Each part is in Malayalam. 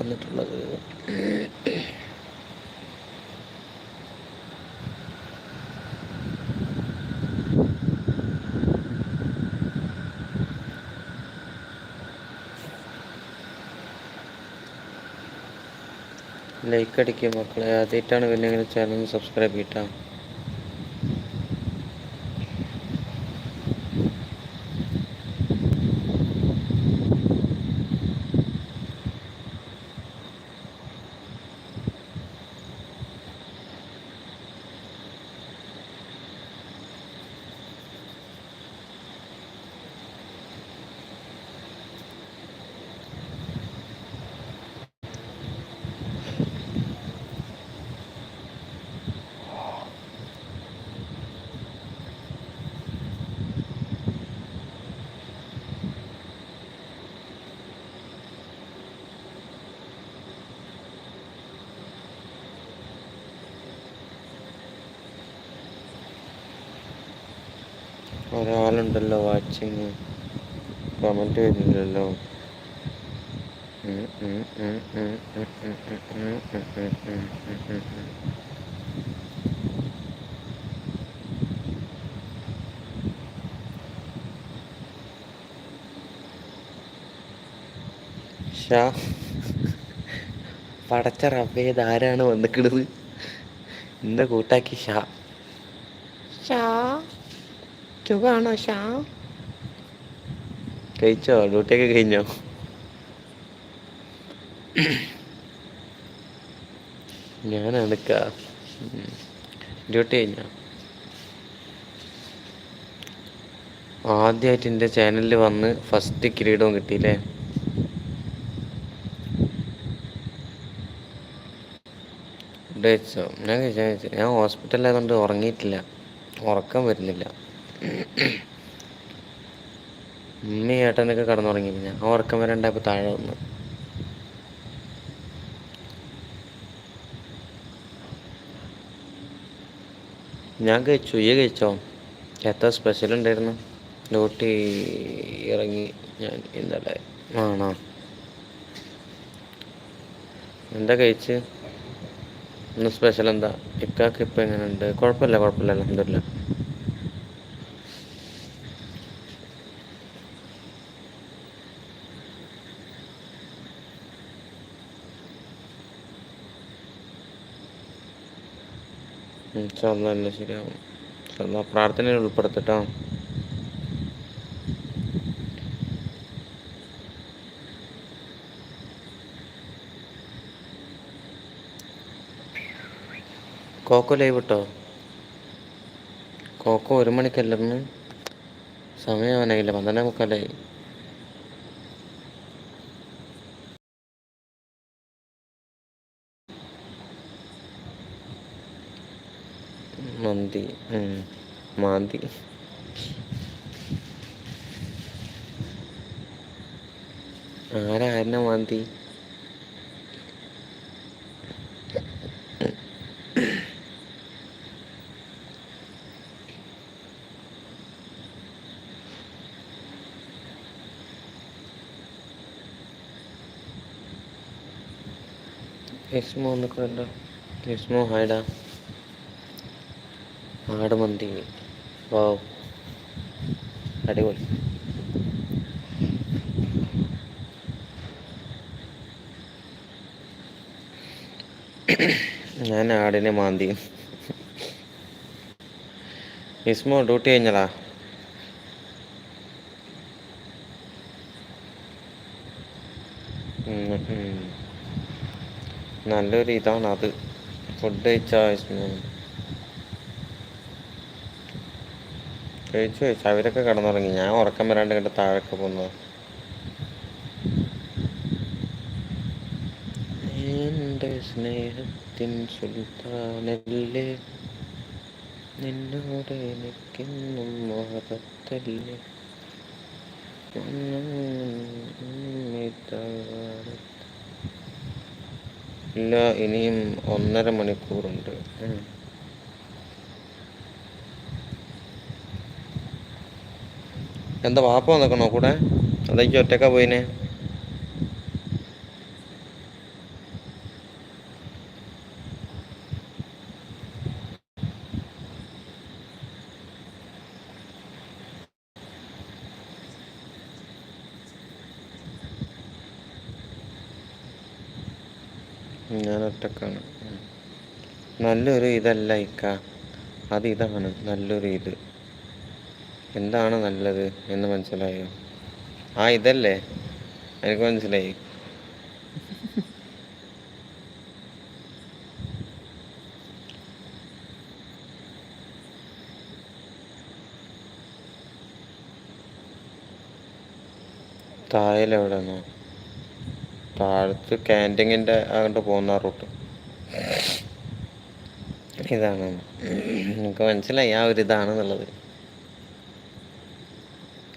വന്നിട്ടുള്ളത്. ലൈക്ക് അടിക്കുക മക്കളെ. ആദ്യമായിട്ടാണ് പിന്നെ ചാനൽ സബ്സ്ക്രൈബ് ചെയ്യട്ടാ. ഒരാളുണ്ടല്ലോ വാച്ചിങ് കമന്റ് വരുന്നില്ലല്ലോ. ഷാ. പടച്ച റബ്ബേ ആരാണ് വന്നിക്കണത്? എന്താ കൂട്ടാക്കി ഷാ. ഷാ. സുഖാണോ ഷാ കഴിച്ചോ? ഡ്യൂട്ടിയൊക്കെ കഴിഞ്ഞോ? ഞാൻ ക്കാ ഡ്യൂട്ടി കഴിഞ്ഞോ? ആദ്യമായിട്ട് എന്റെ ചാനലിൽ വന്ന് ഫസ്റ്റ് കിരീടവും കിട്ടിയില്ലേ? കഴിച്ചോ ഞാൻ കഴിച്ചു? ഞാൻ കഴിച്ചു. ഞാൻ ഹോസ്പിറ്റലിലായതുകൊണ്ട് ഉറങ്ങിയിട്ടില്ല. ഉറക്കം വരുന്നില്ല. ഉമ്മി ഏട്ടനൊക്കെ കിടന്നുറങ്ങി ഞാൻ. ഉറക്കം വരണ്ടായപ്പോൾ താഴെ വന്നു. ഞാൻ കഴിച്ചു. ഈ കഴിച്ചോ? എത്ര സ്പെഷ്യൽ ഉണ്ടായിരുന്നു? ഡ്യൂട്ടി ഇറങ്ങി ഞാൻ ഇന്നലെ. ആണോ? എന്താ കഴിച്ച്? ഇന്ന് സ്പെഷ്യൽ എന്താ? ഇക്കാക്ക് ഇപ്പം എങ്ങനെയുണ്ട്? കുഴപ്പമില്ല കുഴപ്പമില്ല. അലഹമില്ല ഇൻഷാല്ല ശരിയാവും ഇൻഷാല്ലാ പ്രാർത്ഥനയിൽ ഉൾപ്പെടുത്തട്ടോ. കോക്കോ ലൈവ് ഇട്ടോ? കോക്കോ ഒരു മണിക്കല്ലെന്ന് സമയമാനായില്ല പന്ത്രണ്ടേ മുക്കാലായി. మాది మాది ആരാ എന്നെ മാന്തി എസ്മോ ഒന്ന് കണ്ടോ എസ്മോ ഹായ്ഡാ ആട് മന്തി. വാവ് അടിപൊളി. ഞാൻ ആടിനെ മാന്തി. ഇസ്മോ ഡ്യൂട്ടി കഴിഞ്ഞടാ. നല്ലൊരു ഇതാണ് അത്. ഫുഡ് കഴിച്ചാ ഇസ്മോ കഴിച്ചു ചോദിച്ചു അവരൊക്കെ കിടന്നുറങ്ങി. ഞാൻ ഉറക്കം വരാണ്ട് കണ്ട് താഴൊക്കെ പോന്നു. എന്റെ സ്നേഹത്തിൻ സുൽത്താനല്ലേ? നിന്നോട് എനിക്കെന്നും മഹത്തല്ലേ ഇല്ല ഇനിയും ഒന്നര മണിക്കൂറുണ്ട്. എന്താ വാപ്പ വന്നേക്കണോ കൂടെ? അതായിരിക്കും ഒറ്റക്ക പോയിനെ. ഞാൻ ഒറ്റക്കാണ്. നല്ലൊരു ഇതല്ല ഇക്ക. അത് ഇതാണ് നല്ലൊരു ഇത്. എന്താണ് നല്ലത് എന്ന് മനസ്സിലായോ? ആ ഇതല്ലേ? എനിക്ക് മനസ്സിലായി. താഴെവിടെന്നോ താഴത്ത് ക്യാന്റിങ്ങിന്റെ അങ്ങോട്ട് പോകുന്ന റൂട്ട്. ഇതാണ്. എനിക്ക് മനസ്സിലായി ആ ഒരു ഇതാണെന്നുള്ളത്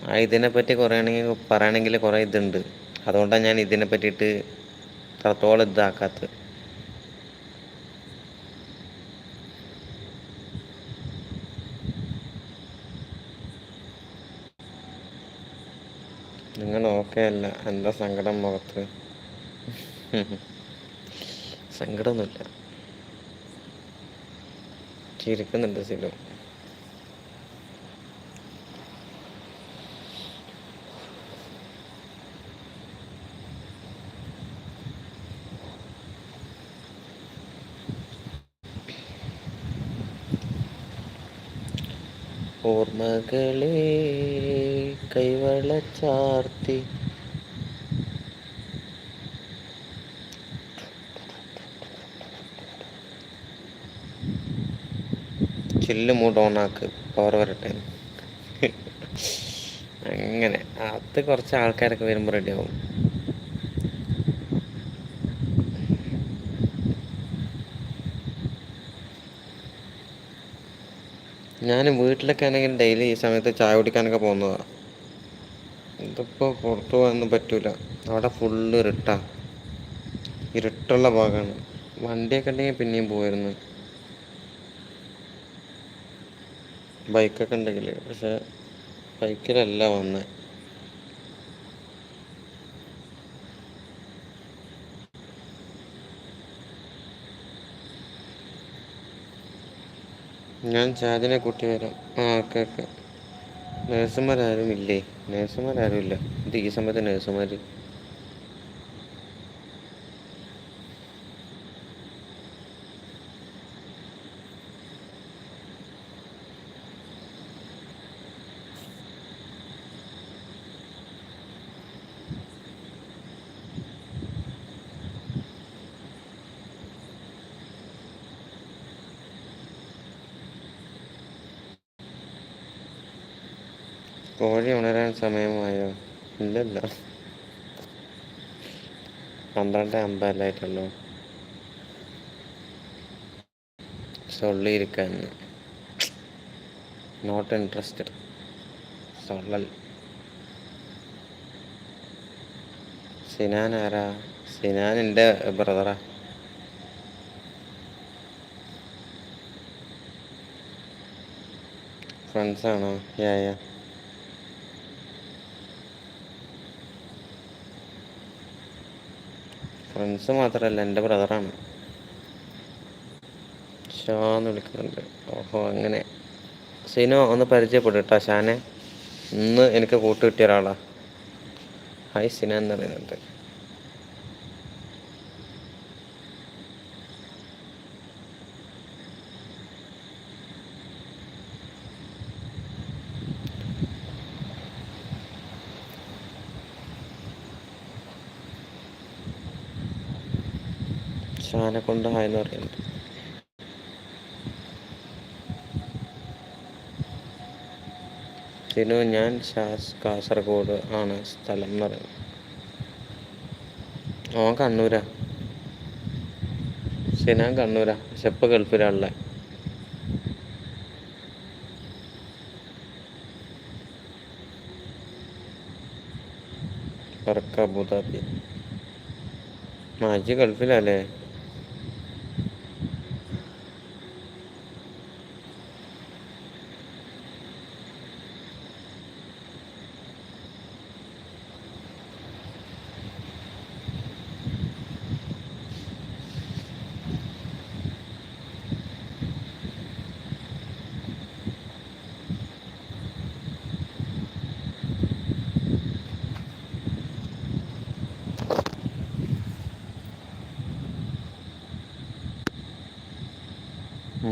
ആ ഇതിനെപ്പറ്റി കുറയണമെങ്കിൽ പറയണമെങ്കിൽ കുറേ ഇതുണ്ട്. അതുകൊണ്ടാണ് ഞാൻ ഇതിനെ പറ്റിയിട്ട് അത്രത്തോളം ഇതാക്കാത്തത്. നിങ്ങൾ ഓക്കെ അല്ല എന്താ സങ്കടം മുഖത്ത്? സങ്കടമൊന്നുമില്ല. ചിരിക്കുന്നുണ്ട് സിലു. ഓർമ്മകളെ കൈവളച്ചാർത്തി. ചില്ല് മൂഡ് ഓണാക്ക് പവർ വരട്ടെ. അങ്ങനെ. അത് കുറച്ച് ആൾക്കാരൊക്കെ വരുമ്പോൾ റെഡിയാവും ഞാൻ വീട്ടിലൊക്കെ ആണെങ്കിൽ ഡെയിലി ഈ സമയത്ത് ചായ കുടിക്കാനൊക്കെ പോകുന്നതാണ് ഇതിപ്പോൾ പുറത്ത് പോകാനൊന്നും പറ്റൂല. അവിടെ ഫുള്ള് ഇരുട്ടാ. ഇരുട്ടുള്ള ഭാഗമാണ് വണ്ടിയൊക്കെ ഉണ്ടെങ്കിൽ പിന്നെയും പോയിരുന്നു ബൈക്കൊക്കെ ഉണ്ടെങ്കിൽ പക്ഷെ ബൈക്കിലല്ല വന്നത് ഞാൻ ചാദിനെ കൂട്ടി വരാം. ആ ഓക്കെ ഓക്കെ നേഴ്സുമാരാരും ഇല്ലേ? നേഴ്സുമാരാരും ഇല്ല. ഇത് ഈ സമയത്ത് നേഴ്സുമാർ കോഴി ഉണരാൻ സമയമായോ? ഇല്ലല്ല. പന്ത്രണ്ട് അമ്പതല്ലായിട്ടുള്ളൂ. സൊള്ളിയിരിക്കാൻ നോട്ട് ഇൻട്രസ്റ്റഡ് സൊള്ളൽ. സിനാൻ ആരാ? സിനാൻ എന്റെ ബ്രദറാ. ഫ്രണ്ട്സാണോ? യാ യാ. ഫ്രണ്ട്സ് മാത്രമല്ല എന്റെ ബ്രദറാണ്. ഷാന്ന് വിളിക്കുന്നുണ്ട്. ഓഹോ അങ്ങനെ. സിനോ ഒന്ന് പരിചയപ്പെടും കേട്ടോ ഷാനെ. ഇന്ന് എനിക്ക് കൂട്ടുകിട്ടിയ ഒരാളാണ് ഒരാളാ. ഹായ് സിന എന്ന് പറയുന്നുണ്ട്. ഷാനെ കൊണ്ട് ഹായ് എന്ന് പറയുന്നത്. സിനു ഞാൻ കാസർഗോഡ് ആണ് സ്ഥലം എന്ന് പറയുന്നത്. ഓ കണ്ണൂരാ. സിനാൻ കണ്ണൂരാ. പക്ഷെ ഇപ്പം ഗൾഫിലാണുള്ളത് ഫറക്ക അബുദാബി. മാജി ഗൾഫിലല്ലേ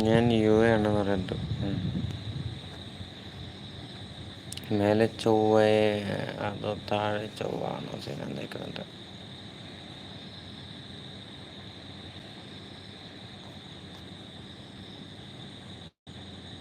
ഞാൻ യു എ ആണ് പറഞ്ഞിട്ട്. മേലെ ചൊവ്വയെ അതോ താഴെ ചൊവ്വാണോ സീൻ എന്തൊക്കെയുണ്ട്